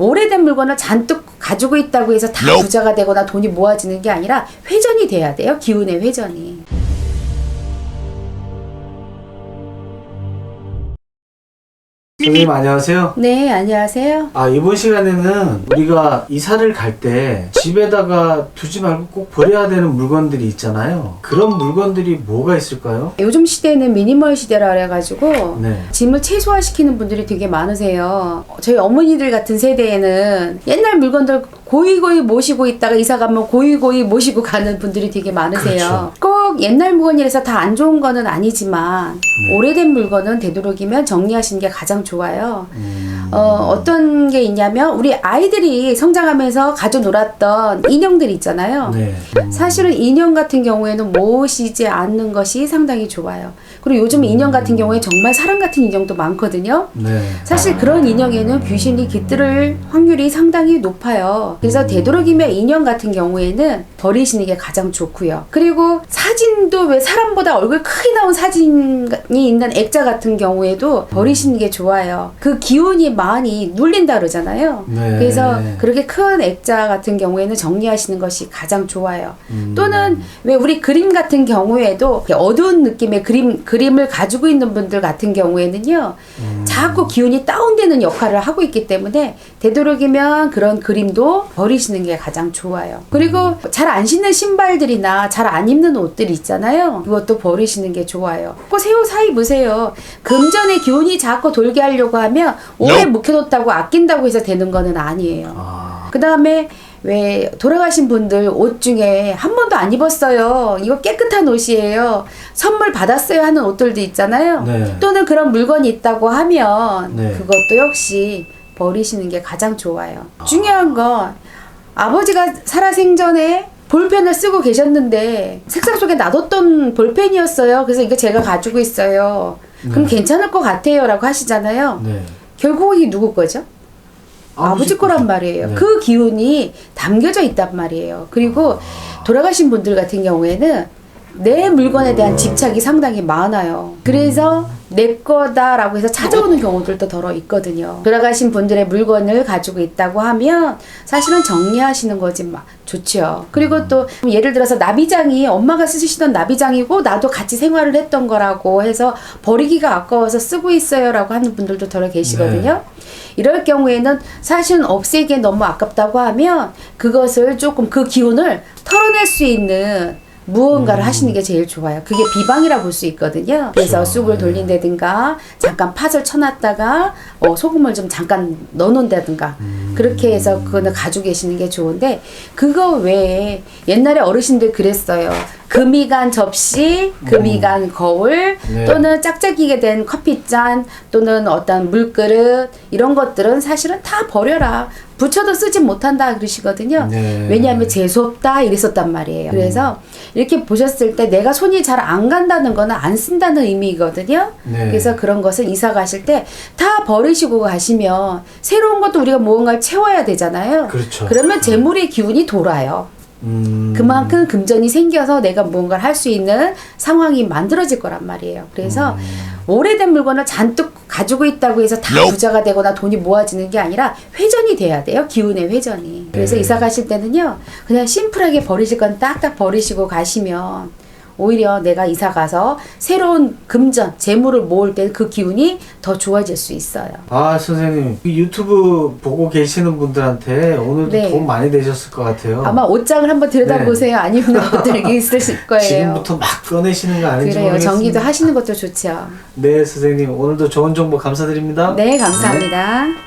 오래된 물건을 잔뜩 가지고 있다고 해서 다. 부자가 되거나 돈이 모아지는 게 아니라 회전이 돼야 돼요. 기운의 회전이. 선생님 안녕하세요. 네, 안녕하세요. 아 이번 시간에는 우리가 이사를 갈 때 집에다가 두지 말고 꼭 버려야 되는 물건들이 있잖아요. 그런 물건들이 뭐가 있을까요? 요즘 시대는 미니멀 시대라 그래가지고 네. 짐을 최소화시키는 분들이 되게 많으세요. 저희 어머니들 같은 세대에는 옛날 물건들 고이고이 모시고 있다가 이사 가면 고이고이 모시고 가는 분들이 되게 많으세요. 꼭 옛날 물건이라서 다 안 좋은 거는 아니지만 오래된 물건은 되도록이면 정리하시는 게 가장 좋아요. 음, 어, 어떤 게 있냐면 우리 아이들이 성장하면서 가져 놀았던 인형들 있잖아요. 네. 사실은 인형 같은 경우에는 모시지 않는 것이 상당히 좋아요. 그리고 요즘 인형 같은 경우에 정말 사람 같은 인형도 많거든요. 네. 사실 그런 인형에는 귀신이 깃들 확률이 상당히 높아요. 그래서 되도록이면 인형 같은 경우에는 버리시는 게 가장 좋고요. 그리고 사진 도 왜 사람보다 얼굴 크게 나온 사진이 있는 액자 같은 경우에도 버리시는 게 좋아요. 그 기운이 많이 눌린다 그러잖아요. 네. 그래서 그렇게 큰 액자 같은 경우에는 정리하시는 것이 가장 좋아요. 음. 또는 왜 우리 그림 같은 경우에도 어두운 느낌의 그림 그림을 가지고 있는 분들 같은 경우에는요 음. 자꾸 기운이 다운되는 역할을 하고 있기 때문에 되도록이면 그런 그림도 버리시는 게 가장 좋아요. 그리고 잘 안 신는 신발들이나 잘 안 입는 옷들 있잖아요. 그것도 버리시는 게 좋아요. 꼭 새 옷 사 입으세요. 금전의 기운이 자꾸 돌게 하려고 하면 오래. 묵혀놓다고 아낀다고 해서 되는 거는 아니에요. 아, 그 다음에 왜 돌아가신 분들 옷 중에 한 번도 안 입었어요. 이거 깨끗한 옷이에요. 선물 받았어요 하는 옷들도 있잖아요. 네. 또는 그런 물건이 있다고 하면 네. 그것도 역시 버리시는 게 가장 좋아요. 중요한 건 아버지가 살아생전에 볼펜을 쓰고 계셨는데 책상 속에 놔뒀던 볼펜이었어요. 그래서 이거 제가 가지고 있어요. 그럼 네. 괜찮을 것 같아요. 라고 하시잖아요. 네. 결국 이 누구 거죠? 아버지 거란 말이에요. 네. 그 기운이 담겨져 있단 말이에요. 그리고 돌아가신 분들 같은 경우에는 내 물건에 대한 집착이 상당히 많아요. 그래서 내 거다라고 해서 찾아오는 경우들도 더러 있거든요. 돌아가신 분들의 물건을 가지고 있다고 하면 사실은 정리하시는 거지 막 좋죠. 그리고 또 예를 들어서 나비장이 엄마가 쓰시던 나비장이고 나도 같이 생활을 했던 거라고 해서 버리기가 아까워서 쓰고 있어요라고 하는 분들도 더러 계시거든요. 이럴 경우에는 사실은 없애기에 너무 아깝다고 하면 그것을 조금 그 기운을 털어낼 수 있는 무언가를 하시는 게 제일 좋아요. 그게 비방이라 볼 수 있거든요. 그래서 그렇죠. 쑥을 네. 돌린다든가 잠깐 팥을 쳐놨다가 어, 소금을 좀 잠깐 넣어놓는다든가 그렇게 해서 그거는 가지고 계시는 게 좋은데 그거 외에 옛날에 어르신들 그랬어요. 금이 간 접시, 금이 간 거울 네. 또는 짝짝이게 된 커피잔 또는 어떤 물그릇 이런 것들은 사실은 다 버려라. 붙여도 쓰지 못한다 그러시거든요. 네. 왜냐하면 재수없다 이랬었단 말이에요. 그래서 이렇게 보셨을 때 내가 손이 잘 안 간다는 거는 안 쓴다는 의미거든요. 네. 그래서 그런 것은 이사 가실 때 다 버리시고 가시면 새로운 것도 우리가 무언가를 채워야 되잖아요. 그렇죠. 그러면 재물의 기운이 돌아요. 음. 그만큼 금전이 생겨서 내가 무언가를 할 수 있는 상황이 만들어질 거란 말이에요. 그래서 음. 오래된 물건을 잔뜩 가지고 있다고 해서 다 Nope. 부자가 되거나 돈이 모아지는 게 아니라 회전이 돼야 돼요. 기운의 회전이. 그래서 네. 이사 가실 때는요. 그냥 심플하게 버리실 건 딱딱 버리시고 가시면 오히려 내가 이사 가서 새로운 금전, 재물을 모을 때 그 기운이 더 좋아질 수 있어요. 아 선생님 이 유튜브 보고 계시는 분들한테 오늘도 네. 도움 많이 되셨을 것 같아요. 아마 옷장을 한번 들여다보세요. 아니면 옷들이 있으실 거예요. 네. 지금부터 막 꺼내시는 거 아닌지 그래요. 모르겠습니다. 정리도 하시는 것도 좋죠. 네 선생님 오늘도 좋은 정보 감사드립니다. 네, 감사합니다.